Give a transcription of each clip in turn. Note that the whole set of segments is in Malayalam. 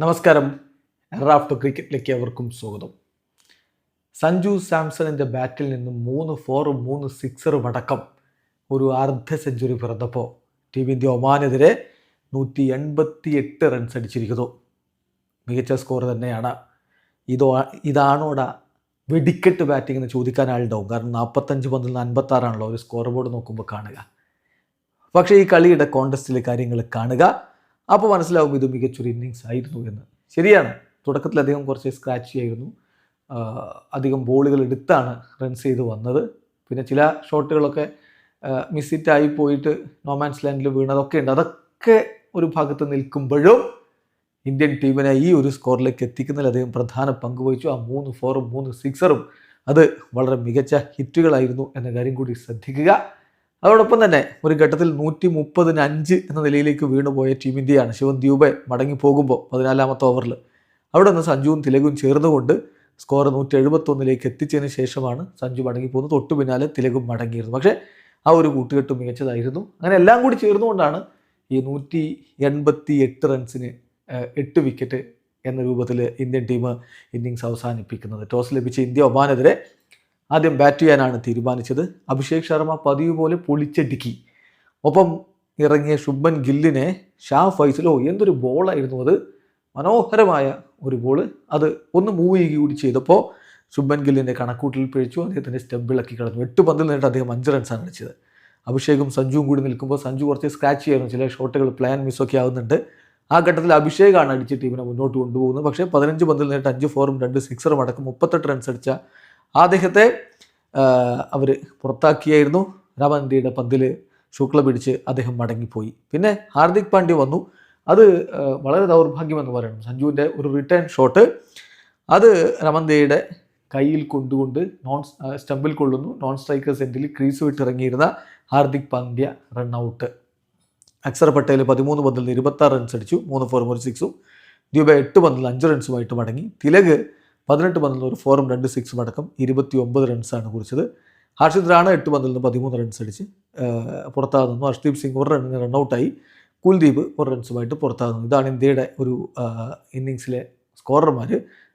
നമസ്കാരം. റാഫ്റ്റർ ക്രിക്കറ്റിലേക്ക് അവർക്കും സ്വാഗതം. സഞ്ജു സാംസണിന്റെ ബാറ്റിൽ നിന്ന് മൂന്ന് ഫോറും മൂന്ന് സിക്സറും അടക്കം ഒരു അർദ്ധ സെഞ്ചുറി പിറന്നപ്പോൾ ടീം ഇന്ത്യ ഒമാനെതിരെ നൂറ്റി എൺപത്തി എട്ട് റൺസ് അടിച്ചിരിക്കുന്നു. മികച്ച സ്കോർ തന്നെയാണ്. ഇതോ ഇതാണോടാ വെടിക്കെട്ട് ബാറ്റിംഗ് എന്ന് ചോദിക്കാൻ ആളുണ്ടാവും. കാരണം നാൽപ്പത്തഞ്ച് പന്തിൽ നിന്ന് അൻപത്താറാണല്ലോ ഒരു സ്കോർ ബോർഡ് നോക്കുമ്പോൾ കാണുക. പക്ഷേ ഈ കളിയുടെ കോണ്ടസ്റ്റിലെ കാര്യങ്ങൾ കാണുക. അപ്പോൾ മനസ്സിലാവും ഇത് മികച്ചൊരു ഇന്നിങ്സ് ആയിരുന്നു എന്ന്. ശരിയാണ്. തുടക്കത്തിൽ അദ്ദേഹം കുറച്ച് സ്ക്രാച്ച് ആയിരുന്നു അധികം ബോളുകൾ എടുത്താണ് റൺസ് ചെയ്ത് വന്നത്. പിന്നെ ചില ഷോട്ടുകളൊക്കെ മിസ്സിറ്റായി പോയിട്ട് നോമാൻസ് ലാൻഡിൽ വീണതൊക്കെ ഉണ്ട്. അതൊക്കെ ഒരു ഭാഗത്ത് നിൽക്കുമ്പോഴും ഇന്ത്യൻ ടീമിനെ ഈ ഒരു സ്കോറിലേക്ക് എത്തിക്കുന്നതിൽ അദ്ദേഹം പ്രധാന പങ്ക് വഹിച്ചു. ആ മൂന്ന് ഫോറും മൂന്ന് സിക്സറും അത് വളരെ മികച്ച ഹിറ്റുകളായിരുന്നു എന്ന കാര്യം കൂടി ശ്രദ്ധിക്കുക. അതോടൊപ്പം തന്നെ ഒരു ഘട്ടത്തിൽ നൂറ്റി മുപ്പതിന് അഞ്ച് എന്ന നിലയിലേക്ക് വീണുപോയ ടീം ഇന്ത്യയാണ് ശിവൻ ദ്യൂബെ മടങ്ങി പോകുമ്പോൾ പതിനാലാമത്തെ ഓവറിൽ അവിടെ നിന്ന് സഞ്ജുവും തിലകും ചേർന്നുകൊണ്ട് സ്കോർ നൂറ്റി എഴുപത്തൊന്നിലേക്ക് എത്തിച്ചതിന് ശേഷമാണ് സഞ്ജു മടങ്ങി പോകുന്നത്. തൊട്ടു പിന്നാലെ തിലകും മടങ്ങിയിരുന്നു. പക്ഷേ ആ ഒരു കൂട്ടുകെട്ട് മികച്ചതായിരുന്നു. അങ്ങനെ എല്ലാം കൂടി ചേർന്നുകൊണ്ടാണ് ഈ നൂറ്റി എൺപത്തി എട്ട് റൺസിന് എട്ട് വിക്കറ്റ് എന്ന രൂപത്തിൽ ഇന്ത്യൻ ടീം ഇന്നിങ്സ് അവസാനിപ്പിക്കുന്നത്. ടോസ് ലഭിച്ച ഇന്ത്യ ഒമാനെതിരെ ആദ്യം ബാറ്റ് ചെയ്യാനാണ് തീരുമാനിച്ചത്. അഭിഷേക് ശർമ്മ പതിവ് പോലെ പൊളിച്ചടുക്കി. ഒപ്പം ഇറങ്ങിയ ശുഭൻ ഗില്ലിനെ ഷാ ഫൈസലോ എന്തൊരു ബോളായിരുന്നു അത്. മനോഹരമായ ഒരു ബോൾ അത് ഒന്ന് മൂവ് ചെയ്യുക കൂടി ചെയ്തപ്പോൾ ശുഭൻ ഗില്ലിന്റെ കണക്കൂട്ടിൽ പിഴച്ചു. അദ്ദേഹത്തിന്റെ സ്റ്റെമ്പിളക്കി കളഞ്ഞു. എട്ട് പന്തിൽ നിന്നിട്ട് അദ്ദേഹം അഞ്ച് റൺസാണ് അടിച്ചത്. അഭിഷേകും സഞ്ജുവും കൂടി നിൽക്കുമ്പോൾ സഞ്ജു കുറച്ച് സ്ക്രാച്ച് ചെയ്യാനും ചില ഷോട്ടുകൾ പ്ലാൻ മിസ്സൊക്കെ ആവുന്നുണ്ട്. ആ ഘട്ടത്തിൽ അഭിഷേകാണ് അടിച്ച് ടീമിനെ മുന്നോട്ട് കൊണ്ടുപോകുന്നത്. പക്ഷേ പതിനഞ്ച് പന്തിൽ നിന്നിട്ട് അഞ്ച് ഫോറും രണ്ട് സിക്സറും അടക്കം മുപ്പത്തെട്ട് റൺസ് അടിച്ച അദ്ദേഹത്തെ അവർ പുറത്താക്കിയായിരുന്നു. രാമൻഡിയുടെ പന്തിൽ ശുക്ല പിടിച്ച് അദ്ദേഹം മടങ്ങിപ്പോയി. പിന്നെ ഹാർദിക് പാണ്ഡ്യ വന്നു. അത് വളരെ ദൗർഭാഗ്യമെന്ന് പറയണം. സഞ്ജുവിന്റെ ഒരു റിട്ടേൺ ഷോട്ട് അത് രമന്തയുടെ കയ്യിൽ കൊണ്ടുകൊണ്ട് നോൺ സ്റ്റമ്പിൽ കൊള്ളുന്നു. നോൺ സ്ട്രൈക്കർ സെന്റിൽ ക്രീസ് വിട്ടിറങ്ങിയിരുന്ന ഹാർദിക് പാണ്ഡ്യ റൺ ഔട്ട് അക്സർ പട്ടേൽ പതിമൂന്ന് പന്തിൽ ഇരുപത്താറ് റൺസ് അടിച്ചു. മൂന്ന് ഫോർ ഒരു സിക്സും ദ്യൂബ എട്ട് പന്തിൽ അഞ്ച് റൺസുമായിട്ട് മടങ്ങി. തിലക് പതിനെട്ട് പന്തിൽ ഒരു ഫോറും രണ്ട് സിക്സും അടക്കം ഇരുപത്തി ഒമ്പത് റൺസാണ് കുറിച്ചത്. ഹർഷിത് റാണ എട്ട് പന്തിൽ നിന്ന് പതിമൂന്ന് റൺസ് അടിച്ച് പുറത്താകെ നിന്നു ഹർഷ്ദീപ് സിംഗ് ഒരു റണ്ണിന് റണ്ണൗട്ടായി. കുൽദീപ് ഒരു റൺസുമായിട്ട് പുറത്താകുന്നു. ഇതാണ് ഇന്ത്യയുടെ ഒരു ഇന്നിങ്സിലെ സ്കോറർമാർ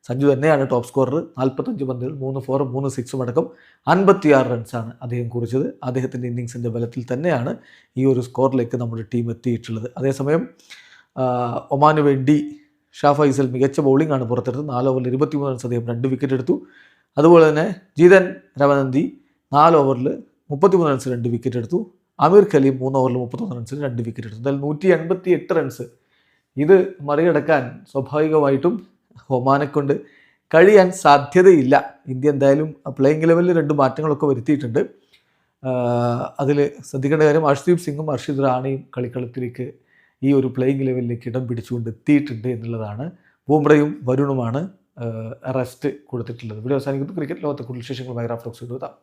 സഞ്ജു തന്നെയാണ് ടോപ്പ് സ്കോറർ. നാൽപ്പത്തഞ്ച് പന്തിൽ മൂന്ന് ഫോറും മൂന്ന് സിക്സും അടക്കം അൻപത്തിയാറ് റൺസാണ് അദ്ദേഹം കുറിച്ചത്. അദ്ദേഹത്തിന്റെ ഇന്നിങ്സിന്റെ ബലത്തിൽ തന്നെയാണ് ഈ ഒരു സ്കോറിലേക്ക് നമ്മുടെ ടീം എത്തിയിട്ടുള്ളത്. അതേസമയം ഒമാന് വേണ്ടി ഷാ ഫൈസൽ മികച്ച ബൗളിംഗ് ആണ് പുറത്തെടുത്ത് നാല് ഓവറിൽ ഇരുപത്തിമൂന്ന് റൺസ് അദ്ദേഹം രണ്ട് വിക്കറ്റ് എടുത്തു. അതുപോലെ തന്നെ ജീതൻ രമനന്ദി നാല് ഓവറിൽ മുപ്പത്തിമൂന്ന് റൺസ് രണ്ട് വിക്കറ്റ് എടുത്തു. അമീർ ഖലീം മൂന്ന് ഓവറിൽ മുപ്പത്തൊന്ന് റൺസിൽ രണ്ട് വിക്കറ്റ് എടുത്തു. എന്തായാലും നൂറ്റി എൺപത്തി എട്ട് റൺസ് ഇത് മറികടക്കാൻ സ്വാഭാവികമായിട്ടും ഒമാനെ കൊണ്ട് കഴിയാൻ സാധ്യതയില്ല. ഇന്ത്യ എന്തായാലും പ്ലേയിങ് ലെവലിൽ രണ്ട് മാറ്റങ്ങളൊക്കെ വരുത്തിയിട്ടുണ്ട്. അതിൽ ശ്രദ്ധിക്കേണ്ട കാര്യം അർഷ്ദീപ് സിംഗും അർഷിദ് റാണിയും കളിക്കളത്തിലേക്ക് ഈ ഒരു പ്ലേയിങ് ലെവലിലേക്ക് ഇടം പിടിച്ചുകൊണ്ട് എത്തിയിട്ടുണ്ട് എന്നുള്ളതാണ്. ബൂംറയും വരുണുമാണ് റെസ്റ്റ് കൊടുത്തിട്ടുള്ളത്. ഇവിടെ അവസാനിക്കുന്നു. ക്രിക്കറ്റ് ലോകത്തെ കൂടുതൽ വിശേഷങ്ങൾ വൈറാഫ്ലോക്സ് എഴുതാം